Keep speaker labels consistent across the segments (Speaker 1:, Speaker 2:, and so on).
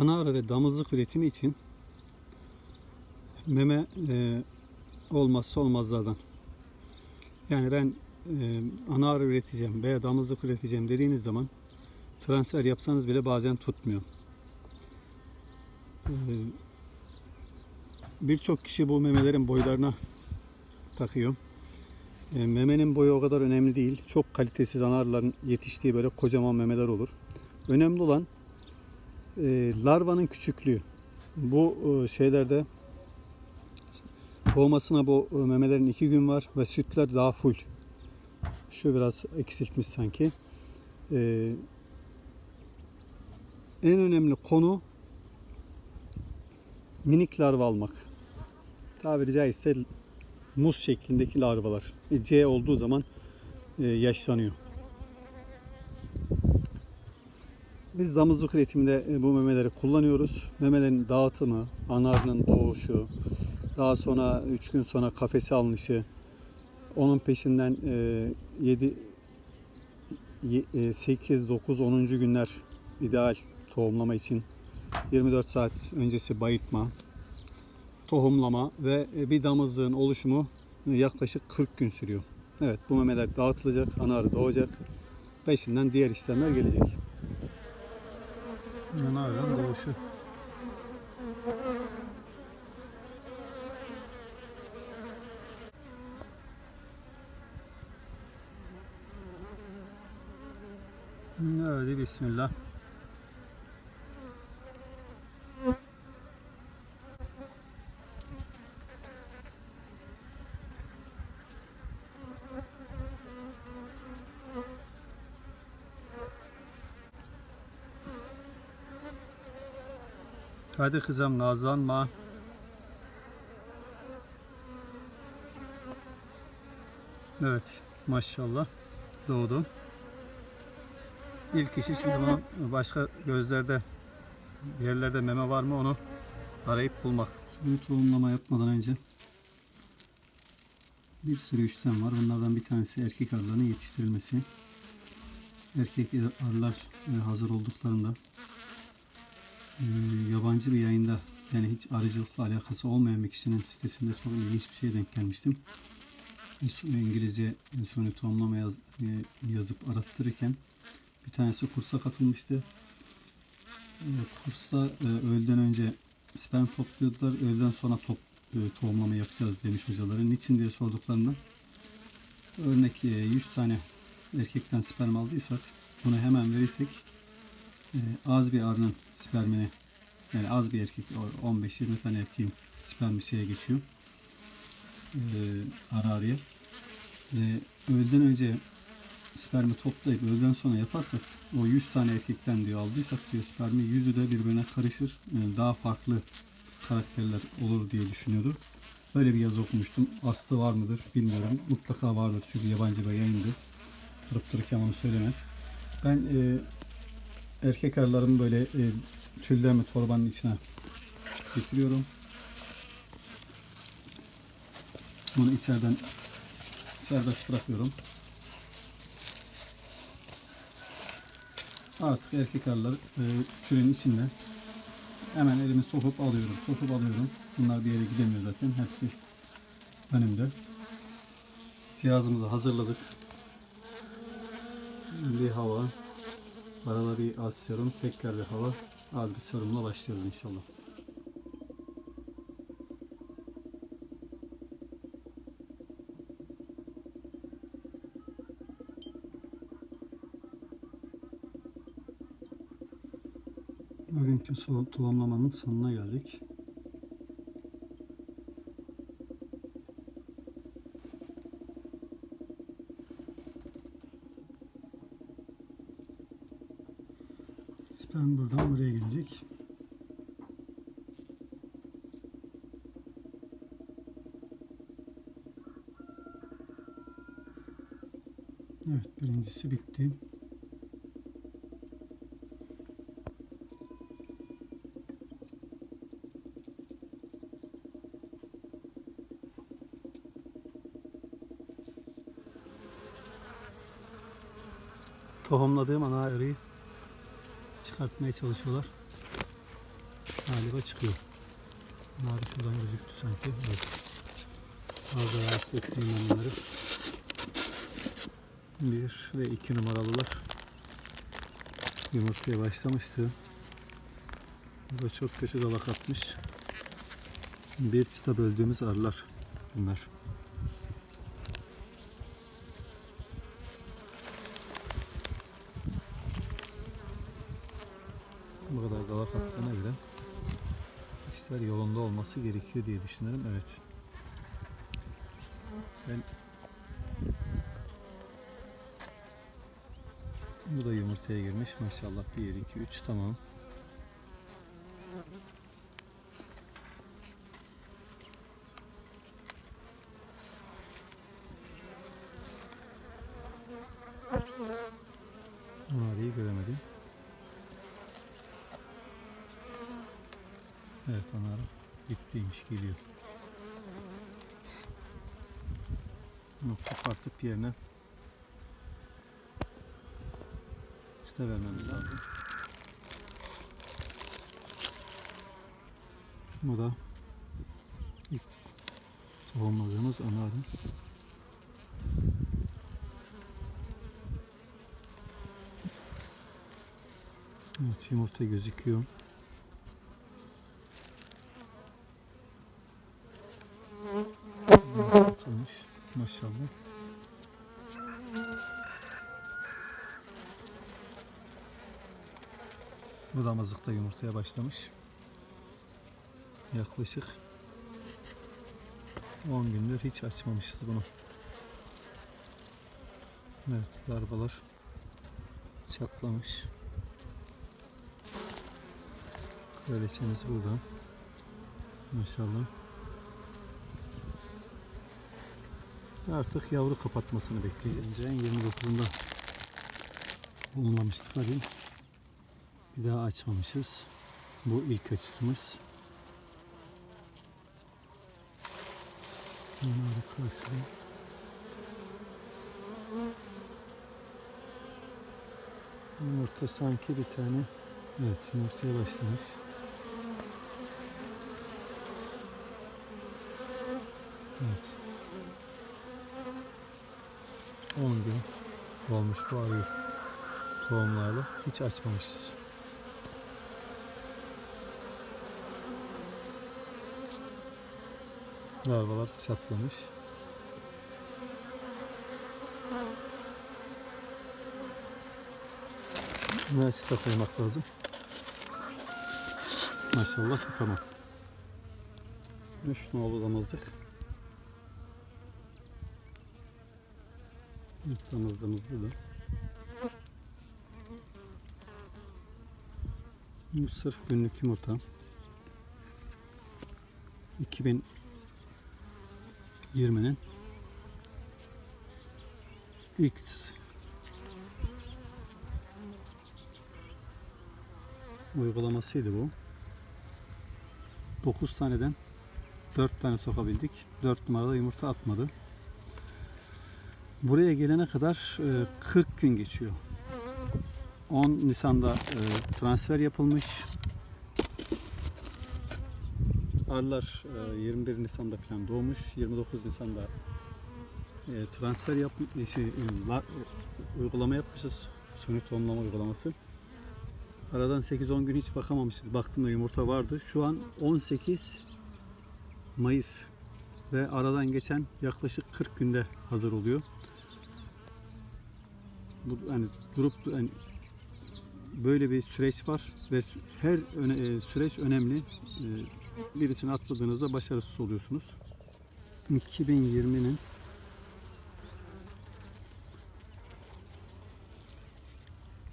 Speaker 1: ana arı ve damızlık üretimi için meme e, olmazsa olmazlardan. Yani ben e, ana arı üreteceğim veya damızlık üreteceğim dediğiniz zaman transfer yapsanız bile bazen tutmuyor. E, Birçok kişi bu memelerin boylarına takıyor. E, memenin boyu o kadar önemli değil. Çok kalitesiz ana arıların yetiştiği böyle kocaman memeler olur. Önemli olan e, larvanın küçüklüğü. Bu e, şeylerde doğmasına bu e, memelerin iki gün var ve sütler daha full. Şu biraz eksiltmiş sanki. E, en önemli konu minik larva almak. Tabiri caizse muz şeklindeki larvalar. E, C olduğu zaman e, yaşlanıyor. Biz damızlık üretiminde e, bu memeleri kullanıyoruz. Memelerin dağıtımı, anarının doğuşu, daha sonra 3 gün sonra kafese alınışı, onun peşinden e, 7 8 9 10. günler ideal tohumlama için 24 saat öncesi bayıtma, tohumlama ve e, bir damızlığın oluşumu yaklaşık 40 gün sürüyor. Evet bu memeler dağıtılacak, ana arı doğacak. Peşinden diğer işlemler gelecek. Ana arının doğuşu. Hadi bismillah. Hadi kızım nazlanma. Evet maşallah doğdu. İlk işi şimdi bunun başka gözlerde yerlerde meme var mı onu arayıp bulmak. Şimdi tohumlama yapmadan önce bir sürü işlem var. Bunlardan bir tanesi erkek arılarının yetiştirilmesi. Erkek arılar e, hazır olduklarında yabancı bir yayında yani hiç arıcılıkla alakası olmayan bir kişinin sitesinde çok ilginç bir şeye denk gelmiştim. İngilizce suni tohumlama yaz, e, yazıp arattırırken bir tanesi kursa katılmıştı. E, kursta e, öğleden önce sperm topluyordular. Öğleden sonra top, e, tohumlama yapacağız demiş hocaları. Niçin diye sorduklarında örnek e, 100 tane erkekten sperm aldıysak bunu hemen verirsek az bir arının spermini yani az bir erkek 15-20 tane erkeğin spermi şeye geçiyor e, ara arıya e, öğleden önce spermi toplayıp öğleden sonra yaparsak o 100 tane erkekten diyor aldıysak diyor spermi yüzü de birbirine karışır e, daha farklı karakterler olur diye düşünüyordu. Böyle bir yazı okumuştum. Aslı var mıdır bilmiyorum. Mutlaka vardır çünkü yabancı bir yayındı. Durup dururken onu söylemez. Ben e, erkek arılarımı böyle e, tüllerimi torbanın içine getiriyorum. Bunu içeriden serbest bırakıyorum. Artık erkek arılar e, tülün içinde hemen elimi sokup alıyorum. Sokup alıyorum. Bunlar bir yere gidemiyor zaten. Hepsi önümde. Cihazımızı hazırladık. Bir hava. Arada bir az serum. Tekrar bir hava. Az bir serumla başlıyoruz inşallah. Bugünkü so- tohumlamanın sonuna geldik. Evet birincisi bitti. Tohumladığım ana arıyı çıkartmaya çalışıyorlar. Galiba çıkıyor. Bunlar şuradan gözüktü sanki. Evet. Fazla rahatsız ettiğim anları 1 ve 2 numaralılar yumurtaya başlamıştı. Bu da çok kötü dalak atmış. Bir çıta böldüğümüz arılar bunlar. Bu kadar dalak attığına göre işler yolunda olması gerekiyor diye düşünüyorum. Evet. Ben Bu da yumurtaya girmiş maşallah. 1, 2, 3 tamam. Mağarayı göremedim. Evet onlar dipteymiş geliyor. Bunu kopartıp yerine çıta vermemiz lazım. Bu da ilk tohumladığımız anarın. Evet yumurta gözüküyor. Maşallah. Bu damızlık da yumurtaya başlamış. Yaklaşık 10 gündür hiç açmamışız bunu. Evet larvalar çatlamış. Kraliçemiz burada. Maşallah. Artık yavru kapatmasını bekleyeceğiz. En 29'unda bulunmamıştık hadi. Bir daha açmamışız. Bu ilk açısımız. Bunları karşılayayım. Yumurta sanki bir tane evet yumurtaya başlamış. Evet. 10 gün olmuş bu arıyı tohumlarla hiç açmamışız. Larvalar çatlamış. Buna çıta koymak lazım. Maşallah tamam. 3 nolu damızlık. İlk damızlığımız burada. Bu sırf günlük yumurta. 2020'nin ilk uygulamasıydı bu. 9 taneden 4 tane sokabildik. 4 numarada yumurta atmadı. Buraya gelene kadar e, 40 gün geçiyor. 10 Nisan'da e, transfer yapılmış. Arılar e, 21 Nisan'da falan doğmuş. 29 Nisan'da e, transfer yap şey, e, la- e, uygulama yapmışız. Suni tohumlama uygulaması. Aradan 8-10 gün hiç bakamamışız. Baktığımda yumurta vardı. Şu an 18 Mayıs ve aradan geçen yaklaşık 40 günde hazır oluyor. Bu hani durup hani böyle bir süreç var ve her öne- e, süreç önemli. Birisini atladığınızda başarısız oluyorsunuz. 2020'nin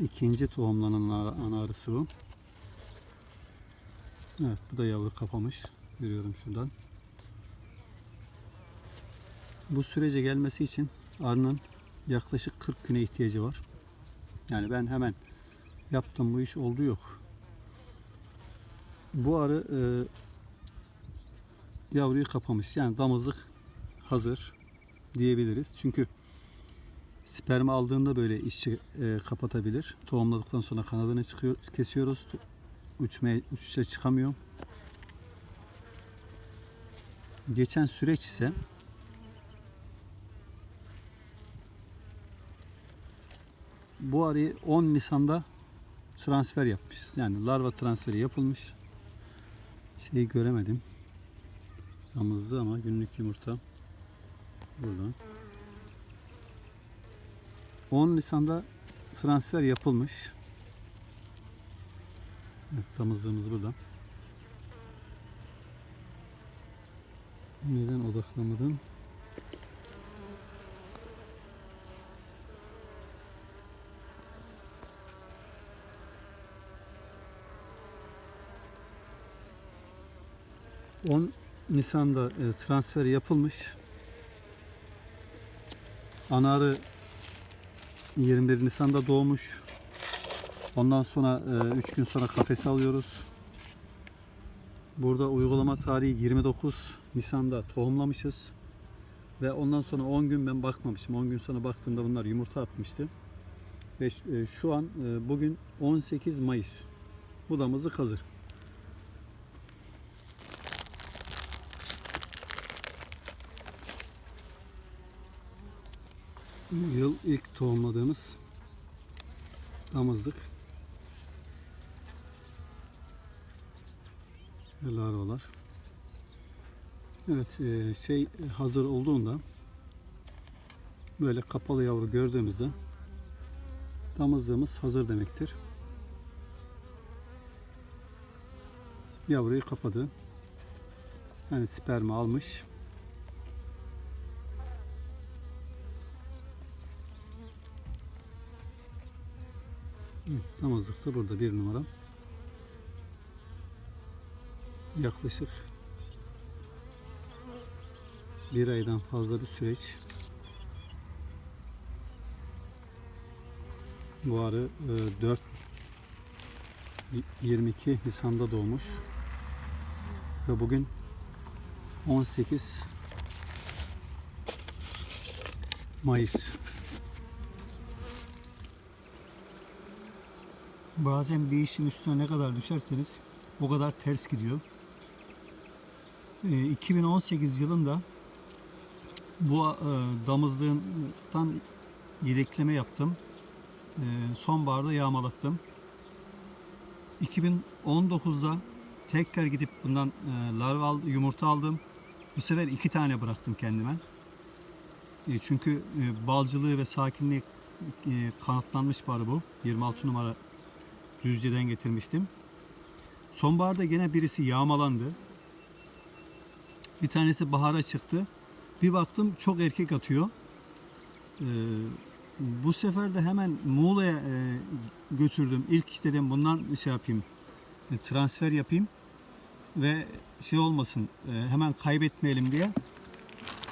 Speaker 1: ikinci tohumlanan ana- arısı bu. Evet bu da yavru kapamış. Görüyorum şuradan. Bu sürece gelmesi için arının yaklaşık 40 güne ihtiyacı var. Yani ben hemen yaptım bu iş oldu yok. Bu arı e, yavruyu kapamış. Yani damızlık hazır diyebiliriz. Çünkü sperm aldığında böyle işçi e, kapatabilir. Tohumladıktan sonra kanadını çıkıyor, kesiyoruz. uçmaya uçuşa çıkamıyor. Geçen süreç ise bu arıyı 10 Nisan'da transfer yapmışız. Yani larva transferi yapılmış. Şeyi göremedim. Damızlı ama günlük yumurta burada. 10 Nisan'da transfer yapılmış. Evet, damızlığımız burada. Neden odaklamadım? On Nisan'da e, transfer yapılmış. Anarı 21 Nisan'da doğmuş. Ondan sonra 3 gün sonra kafese alıyoruz. Burada uygulama tarihi 29 Nisan'da tohumlamışız. Ve ondan sonra 10 gün ben bakmamışım. 10 gün sonra baktığımda bunlar yumurta atmıştı. Ve e, şu an e, bugün 18 Mayıs. Bu damızlık yıl ilk tohumladığımız damızlık. Larvalar. Evet e, şey hazır olduğunda böyle kapalı yavru gördüğümüzde damızlığımız hazır demektir. Yavruyu kapadı. Yani spermi almış. Evet, da burada bir numara. Yaklaşık bir aydan fazla bir süreç. Bu arı e, 4 22 Nisan'da doğmuş. Ve bugün 18 Mayıs. Bazen bir işin üstüne ne kadar düşerseniz o kadar ters gidiyor. Ee, 2018 yılında bu e, damızlığından yedekleme yaptım. Ee, sonbaharda yağmalattım. 2019'da tekrar gidip bundan e, larva al- yumurta aldım. Bu sefer iki tane bıraktım kendime. E, çünkü e, balcılığı ve sakinliği e, kanıtlanmış bir arı bu. 26 numara Düzce'den getirmiştim. Sonbaharda gene birisi yağmalandı. Bir tanesi bahara çıktı. Bir baktım çok erkek atıyor. Ee, bu sefer de hemen Muğla'ya e, götürdüm. İlk dedim bundan şey yapayım, e, transfer yapayım ve şey olmasın, e, hemen kaybetmeyelim diye.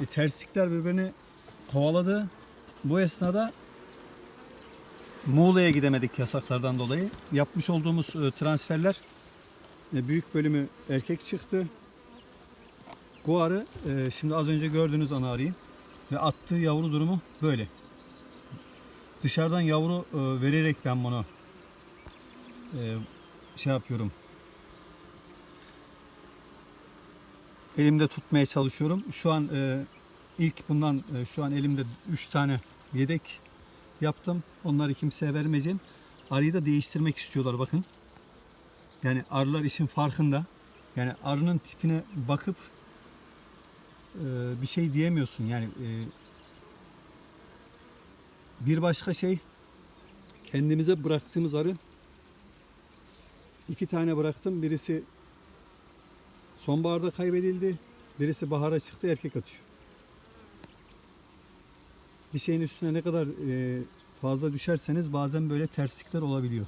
Speaker 1: E, terslikler birbirini kovaladı. Bu esnada Muğla'ya gidemedik yasaklardan dolayı. Yapmış olduğumuz e, transferler e, büyük bölümü erkek çıktı. Bu arı e, şimdi az önce gördüğünüz ana arıyı ve attığı yavru durumu böyle. Dışarıdan yavru vererek ben bunu şey yapıyorum. Elimde tutmaya çalışıyorum. Şu an ilk bundan şu an elimde 3 tane yedek yaptım. Onları kimseye vermeyeceğim. Arıyı da değiştirmek istiyorlar bakın. Yani arılar işin farkında. Yani arının tipine bakıp e, bir şey diyemiyorsun. Yani e, bir başka şey kendimize bıraktığımız arı iki tane bıraktım. Birisi sonbaharda kaybedildi. Birisi bahara çıktı erkek atıyor. Bir şeyin üstüne ne kadar fazla düşerseniz bazen böyle terslikler olabiliyor.